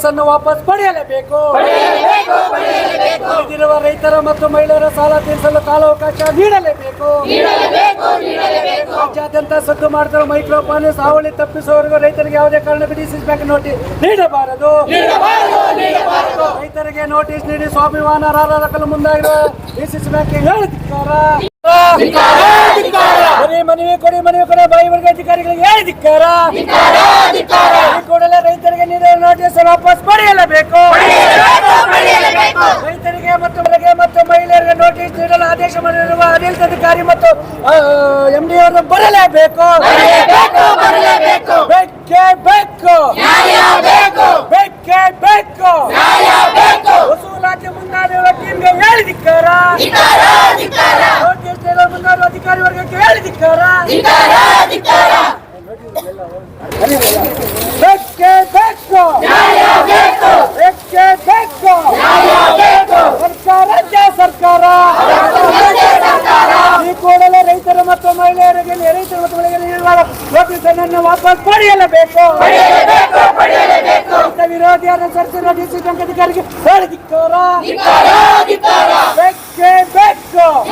Notice ಅನ್ನು ವಾಪಸ್ ಪಡೆಯಲೇಬೇಕು. ಉಳಿದಿರುವ ರೈತರ ಮತ್ತು ಮಹಿಳೆಯರ ಸಾಲ ತೀರಿಸಲು ಕಾಲಾವಕಾಶ ನೀಡಲೇಬೇಕು. ರಾಜ್ಯಾದ್ಯಂತ ಸದ್ದು ಮಾಡಿರುವ ಮೈಕ್ರೋ ಫೈನಾನ್ಸ್ ಹಾವಳಿ ತಪ್ಪಿಸುವವರೆಗೂ ರೈತರಿಗೆ ಯಾವುದೇ ಕಾರಣ ಡಿಸಿಸ್ ಬ್ಯಾಂಕ್ ನೋಟಿಸ್ ನೀಡಬಾರದು. ರೈತರಿಗೆ ನೋಟಿಸ್ ನೀಡಿ ಸ್ವಾಭಿಮಾನ ರಾರಾಕಲು ಮುಂದಾಗಿರುವ ಡಿಸಿಸ್ ಬ್ಯಾಂಕ್ ಹೇಳುತ್ತಿದ್ದಾರೆ ಮನವಿ ಕೊಡಿ ಮನವಿ ಕೊಡಿ ಬಾಯಿ ವರ್ಗ ಅಧಿಕಾರಿಗಳಿಗೆ ನೀಡಿದ ನೋಟಿಸ್ ವಾಪಸ್ ಪಡೆಯಲೇಬೇಕು. ರೈತರಿಗೆ ಮತ್ತು ಮಹಿಳೆಗೆ ಮತ್ತು ಮಹಿಳೆಯರಿಗೆ ನೋಟಿಸ್ ನೀಡಲು ಆದೇಶ ಮಾಡಿರುವ ಆಡಳಿತಾಧಿಕಾರಿ ಮತ್ತು ಎಂಡಿ ಅವರು ಬರಲೇಬೇಕು. ಬೇಕೇ ಬೇಕು. ಬೇಕೇ ಬೇಕು. ವಸೂಲಾತಿ ಮುಂದಾದ ಟೀಮ್ಗೆ ಹೇಳಿದಿಕ್ಕಾರ ನೋಟಿಸ್ ನೀಡಲು ಮುಂದಾದ ಅಧಿಕಾರಿ ವರ್ಗಕ್ಕೆ ಹೇಳಿದಿಕ್ಕಾರ ಬೇಕೇ ಬೇಕು ಬೇಕೇ ಬೇಕು ಸರ್ಕಾರ ರಾಜ್ಯ ಸರ್ಕಾರ ಈ ಕೂಡಲೇ ರೈತರು ಮತ್ತು ಮಹಿಳೆಯರಿಗೆ ರೈತರು ಮತ್ತು ಮಹಿಳೆಯರಿಗೆ ನೀಡುವ ನೋಟಿಸ್ ಅನ್ನು ವಾಪಸ್ ಪಡೆಯಲೇಬೇಕು ರೈತ ವಿರೋಧಿಯಾದ ಸರ್ಕಾರ ಡಿಸಿ ಬ್ಯಾಂಕ್ ಅಧಿಕಾರಿಗೆ ಹೇಳಿದಿಕ್ಕೋರ ಬೇಕೇ. ಬೇಕು.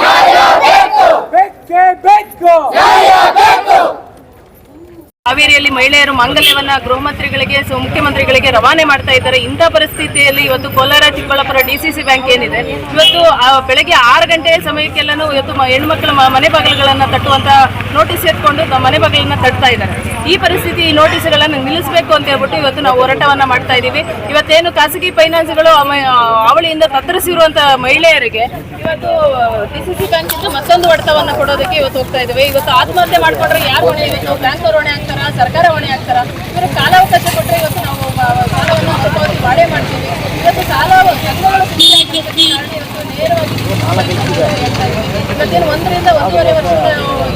ಬೇಕೇ. ಬೇಕು. ಹಾವೇರಿಯಲ್ಲಿ ಮಹಿಳೆಯರು ಮಾಂಗಲ್ಯವನ್ನ ಗೃಹ ಮಂತ್ರಿಗಳಿಗೆ ಸೊ ಮುಖ್ಯಮಂತ್ರಿಗಳಿಗೆ ರವಾನೆ ಮಾಡ್ತಾ ಇದ್ದಾರೆ. ಇಂಥ ಪರಿಸ್ಥಿತಿಯಲ್ಲಿ ಇವತ್ತು ಕೋಲಾರ ಚಿಕ್ಕಬಳ್ಳಾಪುರ ಡಿಸಿಸಿ ಬ್ಯಾಂಕ್ ಏನಿದೆ? ಇವತ್ತು ಆ ಬೆಳಗ್ಗೆ ಆರು ಗಂಟೆ ಸಮಯಕ್ಕೆಲ್ಲನೂ ಇವತ್ತು ಮ- ಹೆಣ್ಮಕ್ಳ ಮ- ಮನೆ ಬಾಗಿಲುಗಳನ್ನು ತಟ್ಟುವಂತ ನೋಟಿಸ್ ಎತ್ಕೊಂಡು ಮನೆ ಬಾಗಿಲನ್ನ ತಟ್ತಾ ಇದ್ದಾರೆ. ಈ ಪರಿಸ್ಥಿತಿ ಈ ನೋಟಿಸ್ಗಳನ್ನು ನಿಲ್ಲಿಸಬೇಕು ಅಂತ ಹೇಳ್ಬಿಟ್ಟು ಇವತ್ತು ನಾವು ಹೋರಾಟವನ್ನು ಮಾಡ್ತಾ ಇದ್ದೀವಿ. ಇವತ್ತೇನು ಖಾಸಗಿ ಫೈನಾನ್ಸ್ಗಳು ಅವಳಿಯಿಂದ ತತ್ತರಿಸಿರುವಂಥ ಮಹಿಳೆಯರಿಗೆ ಇವತ್ತು ಡಿಸಿಸಿ ಬ್ಯಾಂಕ್ ಇಂದ ಮತ್ತೊಂದು ಹೊಡೆತವನ್ನು ಕೊಡೋದಕ್ಕೆ ಇವತ್ತು ಹೋಗ್ತಾ ಇದ್ದೇವೆ. ಇವತ್ತು ಆತ್ಮಹತ್ಯೆ ಮಾಡಿಕೊಂಡ್ರೆ ಯಾರು ಹೊಣೆ ಇವತ್ತು ಬ್ಯಾಂಕ್ ಅವರು ಹೊಣೆ ಆಗ್ತಾರ? ಸರ್ಕಾರ ಹೊಣೆ ಆಗ್ತಾರ? ಇವರು ಕಾಲಾವಕಾಶ ಕೊಟ್ಟರೆ ಇವತ್ತು ನಾವು ಸಾಲವನ್ನು ಮಾಡೇ ಮಾಡ್ತೀವಿ. ಇವತ್ತು ಸಾಲ ಇವತ್ತೇನು ಒಂದರಿಂದ ಒಂದೂವರೆ ವರ್ಷದ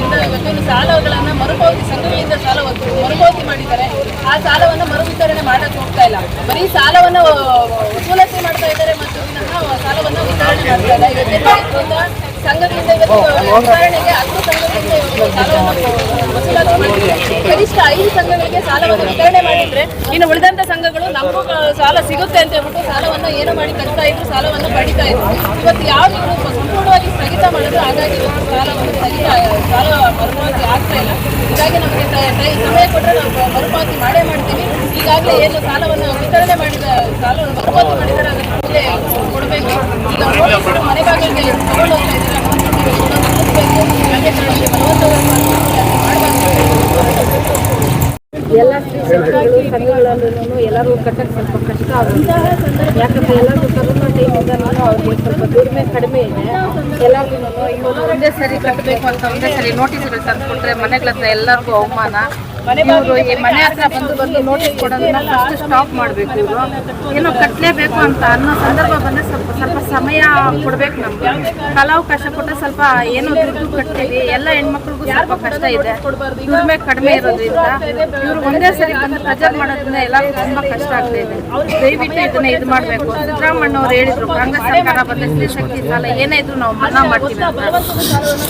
ಇಂದ ಇವತ್ತೇನು ಸಾಲಗಳನ್ನ ಮರುಪಾವತಿ, ಸಂಘಗಳಿಂದ ಸಾಲ ಮರುಪಾವತಿ ಮಾಡಿದ್ದಾರೆ. ಆ ಸಾಲವನ್ನು ಮರು ವಿತರಣೆ ಮಾಡಕ್ಕೆ ಹೋಗ್ತಾ ಇಲ್ಲ. ಬರೀ ಸಾಲವನ್ನು ವಸೂಲಾತಿ ಮಾಡ್ತಾ ಇದ್ದಾರೆ ಮತ್ತು ವಿನಃ ಸಾಲವನ್ನು ವಿತರಣೆ ಮಾಡ್ತಾ ಅಂತ ಸಂಘಗಳಿಂದ ಇವತ್ತು ವಿತರಣೆಗೆ ಹತ್ತು ಸಂಘಗಳಿಂದ ಇವತ್ತು ಸಾಲವನ್ನು ವಸೂಲಾತಿ ಮಾಡಿದ್ದಾರೆ. ಕನಿಷ್ಠ ಐದು ಸಂಘಗಳಿಗೆ ಸಾಲವನ್ನು ವಿತರಣೆ ಮಾಡಿದ್ರೆ ಇನ್ನು ಉಳಿದಂತ ಸಂಘಗಳು ನಮಗೂ ಸಾಲ ಸಿಗುತ್ತೆ ಅಂತ ಹೇಳ್ಬಿಟ್ಟು ಸಾಲವನ್ನು ಏನು ಮಾಡಿ ತರ್ತಾ ಇದ್ರು ಸಾಲವನ್ನು ಪಡಿತಾ ಇದ್ರು. ಇವತ್ತು ಯಾವ ನೀವು ಸಂಪೂರ್ಣವಾಗಿ ಸ್ಥಗಿತ ಮಾಡಿದ್ರು ಹಾಗಾಗಿ ಇವತ್ತು ಸಾಲವನ್ನು ಸ್ಥಗಿತ ಸಾಲ ಮರುಪಾವತಿ ಆಗ್ತಾ ಇಲ್ಲ. ಹೀಗಾಗಿ ನಮಗೆ ಸಮಯ ಕೊಟ್ಟರೆ ನಾವು ಮರುಪಾವತಿ ಮಾಡೇ ಮಾಡ್ತೀವಿ. ಈಗಾಗಲೇ ಏನು ಸಾಲವನ್ನು ವಿತರಣೆ ಮಾಡಿದ ಸಾಲವನ್ನು ಮರುಪಾವತಿ ಮಾಡಿದರೆ ಅದನ್ನು ಕೂಡಲೇ ಕೊಡಬೇಕು ಈಗ ನೋಟಿಸ್ ಮನೆ ಬಾಗಿಲಿಗೆ ತಗೊಂಡು ಹೋಗ್ತಾ ಇದ್ದಾರೆ ಯಾವುದೇ ಕಾರಣಕ್ಕೆ ಬಲವಂತವಾಗಿ ಮಾಡಬಾರ್ದು ಎಲ್ಲ ಸಂಘಗಳು ಸಂಘಗಳಲ್ಲೂ ಎಲ್ಲರೂ ಕಟ್ಟಕ್ಕೆ ಸ್ವಲ್ಪ ಕಷ್ಟ ಆಗುತ್ತೆ. ಯಾಕಂದ್ರೆ ಎಲ್ಲರೂ ಕರೋನಾ ಟೈಮಿಂದನೂ ಅವ್ರಿಗೆ ಸ್ವಲ್ಪ ದುಡಿಮೆ ಕಡಿಮೆ ಇದೆ. ಎಲ್ಲರಿಗೂ ಇವಾಗ ಒಂದೇ ಸರಿ ಕಟ್ಟಬೇಕು ಅಂತ ಒಂದೇ ಸರಿ ನೋಟಿಸ್ಗಳು ತಂದುಕೊಟ್ರೆ ಮನೆಗಳ ಎಲ್ಲರಿಗೂ ಅವಮಾನ. ಇವರು ಈ ಮನೆ ಹತ್ರ ಬಂದು ಬಂದು ನೋಟಿಸ್ ಕೊಡೋದನ್ನ ಫಸ್ಟ್ ಸ್ಟಾಪ್ ಮಾಡಬೇಕು ಇವರು. ಏನೋ ಕಟ್ಟಲೇಬೇಕು ಅಂತ ಅನ್ನೋ ಸಂದರ್ಭ ಬಂದರೆ ಸ್ವಲ್ಪ ಸ್ವಲ್ಪ ಸಮಯ ಕೊಡ್ಬೇಕು ನಮ್ಗೆ. ಕಾಲಾವಕಾಶ ಕೊಟ್ಟರೆ ಸ್ವಲ್ಪ ಏನೋ ದುಡ್ಡು ಕಟ್ತೀವಿ. ಎಲ್ಲ ಹೆಣ್ಮಕ್ಳಿಗೂ ಸ್ವಲ್ಪ ಕಷ್ಟ ಇದೆ. ದುಡಿಮೆ ಕಡಿಮೆ ಇರೋದ್ರಿಂದ ಇವ್ರು ಒಂದೇ ಸರಿ ಬಂದು ಪ್ರೆಜರ್ ಮಾಡೋದ್ರಿಂದ ಎಲ್ಲರಿಗೂ ತುಂಬಾ ಕಷ್ಟ ಆಗ್ತಾ ಇದೆ. ದಯವಿಟ್ಟು ಇದನ್ನ ಇದು ಮಾಡಬೇಕು. ಸಿದ್ದರಾಮಣ್ಣ ಅವ್ರು ಹೇಳಿದ್ರು ಕಾಂಗ್ರೆಸ್ ಸರ್ಕಾರ ಬಂದ ಶಕ್ತಿ ಸಾಲ. ಏನೇ ಇದ್ರು ನಾವು ಮನ್ನಾ ಮಾಡ್ತೀವಿ ಅಂತ.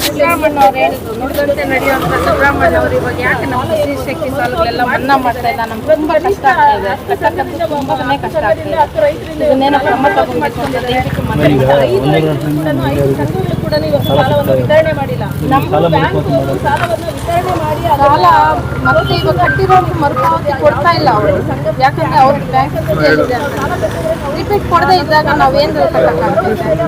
ಸಿದ್ದರಾಮಣ್ಣ ಅವ್ರು ಹೇಳಿದ್ರು ನುಡಿದಂತೆ ನಡೆಯುವಂತ ಸಿದ್ದರಾಮಣ್ಣ ಅವರು ಇವಾಗ ಯಾಕೆ ನಮ್ಮ ಶಕ್ತಿ ಸಾಲಗಳೆಲ್ಲ ಮನ್ನಾ ಮಾಡ್ತಾ ಇಲ್ಲ. ನಮ್ಗೆ ತುಂಬಾ ಕಷ್ಟ ಆಗ್ತಾ ಇದೆ. ತುಂಬಾನೇ ಕಷ್ಟ ಆಗ್ತಾ ಇದೆ. ಇದನ್ನೇನೋ ಕ್ರಮ ತಗೊಬೇಕು ಅಂತ ದಯವಿಟ್ಟು ಮನವಿ ಕೂಡ ಸಾಲವನ್ನು ವಿತರಣೆ ಮಾಡಿಲ್ಲ. ನಮ್ಮ ಬ್ಯಾಂಕ್ ಸಾಲವನ್ನು ವಿತರಣೆ ಮಾಡಿ ಸಾಲ ಮತ್ತೆ ಈಗ ಕಟ್ಟಿರೋದು ಮರುಪಾವತಿ ಕೊಡ್ತಾ ಇಲ್ಲ ಅವರು. ಯಾಕಂದ್ರೆ ಅವ್ರ ಬ್ಯಾಂಕ್ ರಿಪೀಟ್ ಕೊಡದೇ ಇದ್ದಾಗ ನಾವೇನು ಕಟ್ಟಕ್ಕಾಗ್ತದೆ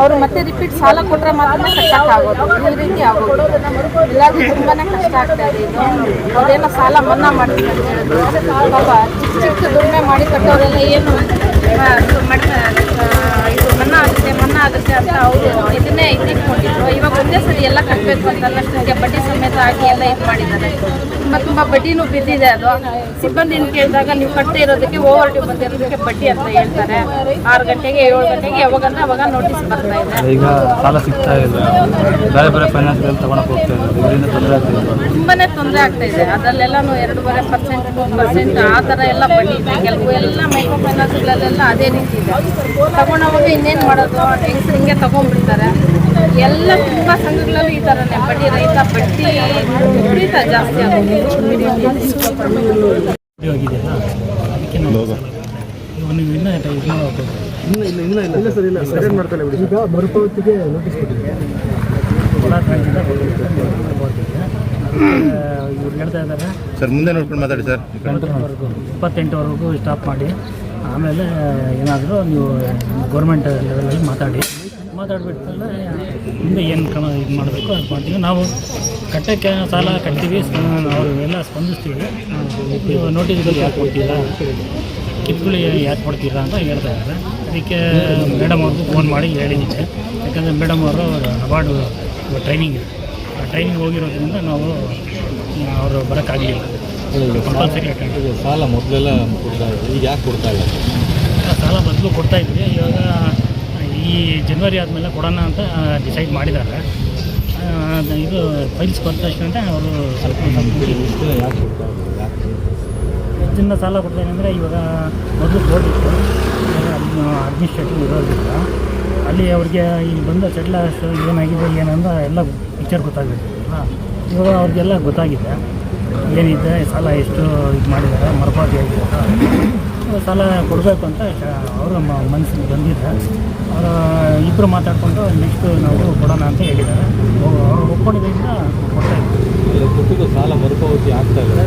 ಅವರು ಮತ್ತೆ ರಿಪೀಟ್ ಸಾಲ ಕೊಟ್ಟರೆ ಮಾತ್ರ ಕಟ್ಟಕ್ಕಾಗೋದು. ಈ ರೀತಿ ಆಗೋದು. ಎಲ್ಲರಿಗೂ ತುಂಬಾನೇ ಕಷ್ಟ ಆಗ್ತಾ ಇದೆ ಇದು ಅವ್ರೇನೋ ಸಾಲ ಮನ್ನಾ ಮಾಡ್ತಾರೆ ಅಂತ ಹೇಳಿದ್ರು ಪಾಪ ಚಿಕ್ಕ ಚಿಕ್ಕ ದುಡಿಮೆ ಮಾಡಿ ಕಟ್ಟೋರೆಲ್ಲ ಏನು ಇದು ಮನ್ನಾ ಆಗುತ್ತೆ ಮನ್ನಾ ಆಗುತ್ತೆ ಅಂತ ಅವರು ಇದನ್ನೇ ಇಟ್ಕೊಂಡಿದ್ರು ಇವಾಗ ಒಂದೇ ಸರಿ ಎಲ್ಲ ಕಟ್ಟಬೇಕು ಅಂತ ಅನ್ನೋಷ್ಟಕ್ಕೆ ಬಡ್ಡಿ ಸಮೇತ ಆಗಿ ಎಲ್ಲ ಇದು ಮಾಡಿದ್ದಾರೆ. ತುಂಬ ತುಂಬ ಬಡ್ಡಿನೂ ಬಿದ್ದಿದೆ ಅದು. ಸಿಬ್ಬಂದಿನ ಕೇಳಿದಾಗ ನೀವು ಕಟ್ಟದೇ ಇರೋದಕ್ಕೆ ಓವರ್ ಡ್ಯೂ ಬಂದಿರೋದಕ್ಕೆ ಬಡ್ಡಿ ಅಂತ ಹೇಳ್ತಾರೆ. ಆರು ಗಂಟೆಗೆ ಏಳು ಗಂಟೆಗೆ ಯಾವಾಗಂದ್ರೆ ಅವಾಗ ನೋಟಿಸ್ ಬರ್ತಾ ಇದೆ. ಈಗ ಸಾಲ ಸಿಗ್ತಾ ಇಲ್ಲ ಬೇರೆ ಬೇರೆ ಫೈನಾನ್ಸ್ ತಗೊಳಕ್ ಹೋಗ್ತಾ ಇದೆ ತೊಂದರೆ ಆಗ್ತಾ ಇದೆ. ತುಂಬಾನೇ ತೊಂದರೆ ಆಗ್ತಾ ಇದೆ. ಅದರಲ್ಲೆಲ್ಲಾನು ಎರಡೂವರೆ ಪರ್ಸೆಂಟ್ ಮೂರು ಪರ್ಸೆಂಟ್ ಆ ಥರ ಎಲ್ಲ ಬಡ್ಡಿ ಇದೆ. ಕೆಲವು ಎಲ್ಲ ಮೈಕ್ರೋ ಫೈನಾನ್ಸ್ಗಳಲ್ಲೆಲ್ಲ ಅದೇ ರೀತಿ ಇದೆ. ತಗೊಂಡವಾಗ ಇನ್ನೇನು ಮಾಡೋದು? ಹಿಂಗೆ ತಗೊಂಡ್ಬಿಡ್ತಾರೆ. ಎಲ್ಲ ತುಂಬ ಸಂಘಗಳಲ್ಲೂ ಈ ಥರನೇ ಬಡ್ಡಿ ರೈತ ಬಡ್ಡಿ ಕುರಿತ ಜಾಸ್ತಿ ಆಗೋದು. ಈಗ ಮರುಪಾವತಿಗೆ ನೋಟಿಸ್ ಇವ್ರು ಹೇಳ್ತಾ ಇದ್ದಾರೆ ಸರ್ ಮುಂದೆ ನೋಡ್ಕೊಂಡು ಮಾತಾಡಿ ಸರ್. ಇಪ್ಪತ್ತೆಂಟವರೆಗೂ ಇಪ್ಪತ್ತೆಂಟುವರೆಗೂ ಸ್ಟಾಪ್ ಮಾಡಿ. ಆಮೇಲೆ ಏನಾದರೂ ನೀವು ಗೌರ್ಮೆಂಟ್ ಲೆವೆಲಲ್ಲಿ ಮಾತಾಡಿ. ಮಾತಾಡ್ಬಿಟ್ಟಲ್ಲ ಮುಂದೆ ಏನು ಕ್ರಮ ಇದು ಮಾಡಬೇಕು ಅದು ಮಾಡ್ತೀವಿ. ನಾವು ಕಟ್ಟಕ್ಕೆ ಸಾಲ ಕಟ್ತೀವಿ ಅವರು ಎಲ್ಲ ಸ್ಪಂದಿಸ್ತೀವಿ. ನೋಟಿಸ್ಗಳು ಯಾಕೆ ಕೊಡ್ತೀರಾ? ಕಿಟ್ಗಳು ಯಾಕೆ ಕೊಡ್ತೀರಾ ಅಂತ ಹೇಳ್ತಾ ಇದ್ದಾರೆ. ಅದಕ್ಕೆ ಮೇಡಮ್ ಅವ್ರಿಗೂ ಫೋನ್ ಮಾಡಿ ಹೇಳಿದ್ದೆ ಯಾಕಂದರೆ ಮೇಡಮ್ ಅವರು ಅವಾರ್ಡು ಟ್ರೈನಿಂಗ್ ಆ ಟ್ರೈನಿಂಗ್ ಹೋಗಿರೋದ್ರಿಂದ ನಾವು ಅವರು ಬರೋಕ್ಕಾಗಲಿಲ್ಲ. ಕಂಪಲ್ಸರಿ ಸಾಲ ಮೊದಲೆಲ್ಲ ಕೊಡ್ತಾ ಈಗ ಯಾಕೆ ಕೊಡ್ತಾ ಇಲ್ಲ? ಸಾಲ ಬದಲು ಕೊಡ್ತಾ ಇದ್ವಿ. ಇವಾಗ ಈ ಜನವರಿ ಆದಮೇಲೆ ಕೊಡೋಣ ಅಂತ ಡಿಸೈಡ್ ಮಾಡಿದ್ದಾರೆ. ಇದು ಫೈಲ್ಸ್ ತಕ್ಷಣ ಅವರು ಸ್ವಲ್ಪ ಹೆಚ್ಚಿನ ಸಾಲ ಕೊಡ್ತಾರೆ ಅಂದರೆ ಇವಾಗ ಮೊದಲು ಇತ್ತು ಅಡ್ಮಿನಿಸ್ಟ್ರೇಟಿವ್ ಇರೋದ್ರಿಂದ ಅಲ್ಲಿ ಅವ್ರಿಗೆ ಇಲ್ಲಿ ಬಂದ ಸೆಟ್ಲ್ ಏನಾಗಿದೆ, ಏನಂದ ಎಲ್ಲ ಪಿಕ್ಚರ್ ಗೊತ್ತಾಗಿರ್ತಲ್ಲ ಇವಾಗ ಅವ್ರಿಗೆಲ್ಲ ಗೊತ್ತಾಗಿದೆ. ಏನಿದೆ, ಸಾಲ ಎಷ್ಟು ಇದು ಮಾಡಿದ್ದಾರೆ, ಮರುಪಾವತಿ ಆಗಿದೆ ಸಾಲ ಕೊಡಬೇಕು ಅಂತ ಅವರ ಮನಸ್ಸಿಗೆ ಬಂದಿದ್ದ ಅವರ ಇಬ್ಬರು ಮಾತಾಡಿಕೊಂಡು ನೆಕ್ಸ್ಟ್ ನಾವು ಕೊಡೋಣ ಅಂತ ಹೇಳಿದ್ದಾರೆ. ಅವರು ಒಪ್ಕೊಂಡಿದ್ದರಿಂದ ಕೊಡ್ತಾ ಇದ್ದೀವಿ ಕೊಟ್ಟಿದ್ದು ಸಾಲ ಮರುಪಾವತಿ ಆಗ್ತಾ ಇಲ್ಲ.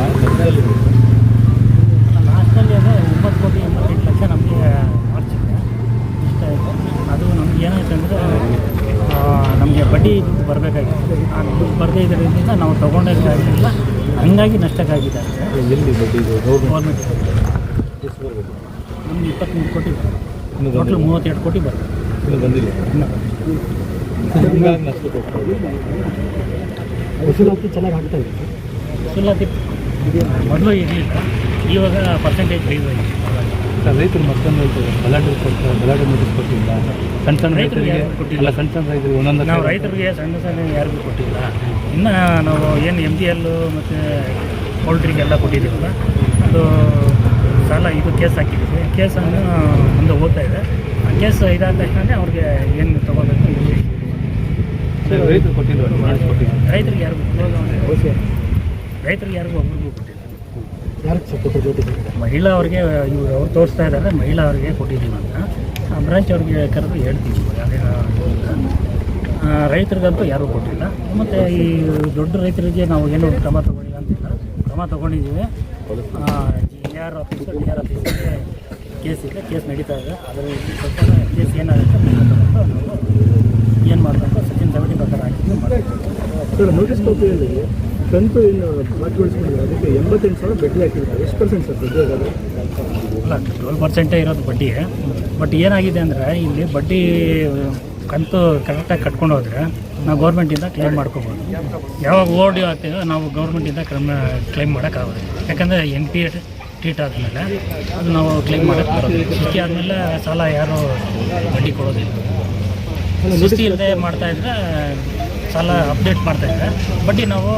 ಲಾಸ್ಟಲ್ಲಿ ಅದೇ ಒಂಬತ್ತು ಕೋಟಿ ಎಂಬತ್ತೆಂಟು ಲಕ್ಷ ನಮಗೆ ಮಾರ್ಚಿದೆ ಇಷ್ಟ ಆಯಿತು. ಅದು ನಮ್ಗೆ ಏನಾಯ್ತು ಅಂದರೆ ನಮಗೆ ಬಡ್ಡಿ ದುಡ್ಡು ಬರಬೇಕಾಗಿತ್ತು. ಆ ದುಡ್ಡು ಬರದೇ ಇದರಿಂದ ನಾವು ತೊಗೊಂಡಿದ್ದಾಗಿಲ್ಲ ಹಂಗಾಗಿ ನಷ್ಟಕ್ಕಾಗಿದೆ ಎಲ್ಲಿ ಬಡ್ಡಿ ಗೌರ್ಮೆಂಟ್ ನಮ್ಗೆ ಇಪ್ಪತ್ತ್ಮೂರು ಕೋಟಿ ಇನ್ನು ಟೋಟ್ಲ್ ಮೂವತ್ತೆರಡು ಕೋಟಿ ಬರುತ್ತೆ ಇನ್ನು ಬಂದಿಲ್ಲ. ವಸೂಲಾತಿ ಚೆನ್ನಾಗಿ ಆಗ್ತಾ ಇದೆ. ವಸೂಲಾತಿ ಮೊದಲು ಇರಲಿಲ್ಲ. ಇವಾಗ ಪರ್ಸೆಂಟೇಜ್ ರೈಸ್ ಆಗಿದೆ. ಸರ್ ರೈತರು ಮತ್ತೊಂದು ಹೇಳ್ತಾರೆ. ಗಲಾಟೆ ಕೊಡ್ತಾರೆ ಗಲಾಟೆ ನೋಟಿಸ್ ಕೊಟ್ಟಿಲ್ಲ. ಸಣ್ಣ ಸಣ್ಣ ರೈತರಿಗೆ ಕೊಟ್ಟಿಲ್ಲ. ಸಣ್ಣ ಸಣ್ಣ ರೈತರಿಗೆ ಒಂದೊಂದು ನಾವು ರೈತರಿಗೆ ಸಣ್ಣ ಸಣ್ಣ ಯಾರಿಗೂ ಕೊಟ್ಟಿಲ್ಲ. ಇನ್ನು ನಾವು ಏನು ಎಂ ಡಿ ಎಲ್ಲು ಮತ್ತು ಪೌಲ್ಟ್ರಿಗೆಲ್ಲ ಕೊಟ್ಟಿದ್ದೀವಲ್ಲ ಅದು ಸಾಲ ಇದು ಕೇಸ್ ಹಾಕಿದ್ದೀವಿ. ಕೇಸನ್ನು ಮುಂದೆ ಹೋಗ್ತಾ ಇದೆ. ಆ ಕೇಸ್ ಇದಾದ ತಕ್ಷಣ ಅವ್ರಿಗೆ ಏನು ತೊಗೋಬೇಕು ರೈತರು ಕೊಟ್ಟಿಲ್ಲ. ರೈತರಿಗೆ ಯಾರಿಗೂ ರೈತರಿಗೆ ಯಾರಿಗೂ ಒಬ್ರಿಗೂ ಕೊಟ್ಟಿಲ್ಲ. ಮಹಿಳಾ ಅವ್ರಿಗೆ ಇವ್ರು ಅವ್ರು ತೋರಿಸ್ತಾ ಇದ್ದಾರೆ ಮಹಿಳಾ ಅವ್ರಿಗೆ ಕೊಟ್ಟಿದ್ದೀವಿ ಅಂತ. ಆ ಬ್ರಾಂಚ್ ಅವ್ರಿಗೆ ಕರೆದು ಹೇಳ್ತೀವಿ. ರೈತರಿಗಂತೂ ಯಾರೂ ಕೊಟ್ಟಿಲ್ಲ. ಮತ್ತು ಈ ದೊಡ್ಡ ರೈತರಿಗೆ ನಾವು ಏನು ಕ್ರಮ ಅಂತಿಲ್ಲ ಕ್ರಮ ತೊಗೊಂಡಿದ್ದೀವಿ. G R office D R ಆಫೀಸಿಗೆ ಕೇಸ್ ಇದೆ ಕೇಸ್ ನಡೀತಾ ಇದೆ. ಅದರ ಪ್ರಕಾರ ಕೇಸ್ ಏನಾಗುತ್ತೆ ನಾವು ಏನು ಮಾಡ್ತಾರೆ ಸಚಿನ್ ಸೆವೆಂಟಿ ಪ್ರಕಾರ ಹಾಕಿದ್ದು ಮಾಡ್ತೀವಿ. ನೋಟಿಸ್ ಕಾಪಿಯಲ್ಲಿ ಕಂತು ಏನು ಬಾಕಿಗೊಳಿಸ್ಕೊಂಡಿದ್ದಾರೆ ಅದಕ್ಕೆ ಎಂಬತ್ತೆಂಟು ಸಾವಿರ ಬಡ್ಡಿ ಹಾಕಿರ್ತಾರೆ ಎಷ್ಟು ಪರ್ಸೆಂಟ್ ಸರ್ ಬಡ್ಡಿ ಆಗೋದು ಅಲ್ಲ ಟ್ವೆಲ್ ಪರ್ಸೆಂಟೇ ಇರೋದು ಬಡ್ಡಿ. ಬಟ್ ಏನಾಗಿದೆ ಅಂದರೆ ಇಲ್ಲಿ ಬಡ್ಡಿ ಕಂತು ಕರೆಕ್ಟಾಗಿ ಕಟ್ಕೊಂಡು ಹೋದರೆ ನಾವು ಗೌರ್ಮೆಂಟಿಂದ ಕ್ಲೈಮ್ ಮಾಡ್ಕೋಬೋದು. ಯಾವಾಗ ಓಡಿ ಆಗ್ತೀವೋ ನಾವು ಗೌರ್ಮೆಂಟಿಂದ ಕ್ರಮ ಕ್ಲೈಮ್ ಮಾಡೋಕ್ಕಾಗೋದು ಯಾಕಂದರೆ ಎನ್ ಪಿ ಟ್ರೀಟ್ ಆದಮೇಲೆ ಅದು ನಾವು ಕ್ಲೈಮ್ ಮಾಡೋಕ್ಕೆ ಬರೋದು ಸೃಷ್ಟಿ ಆದಮೇಲೆ ಸಾಲ ಯಾರು ಬಡ್ಡಿ ಕೊಡೋದಿಲ್ಲ. ಸೃಷ್ಟಿ ಇಲ್ಲದೆ ಮಾಡ್ತಾಯಿದ್ರೆ ಸಾಲ ಅಪ್ಡೇಟ್ ಮಾಡ್ತಾಯಿದ್ರೆ ಬಡ್ಡಿ ನಾವು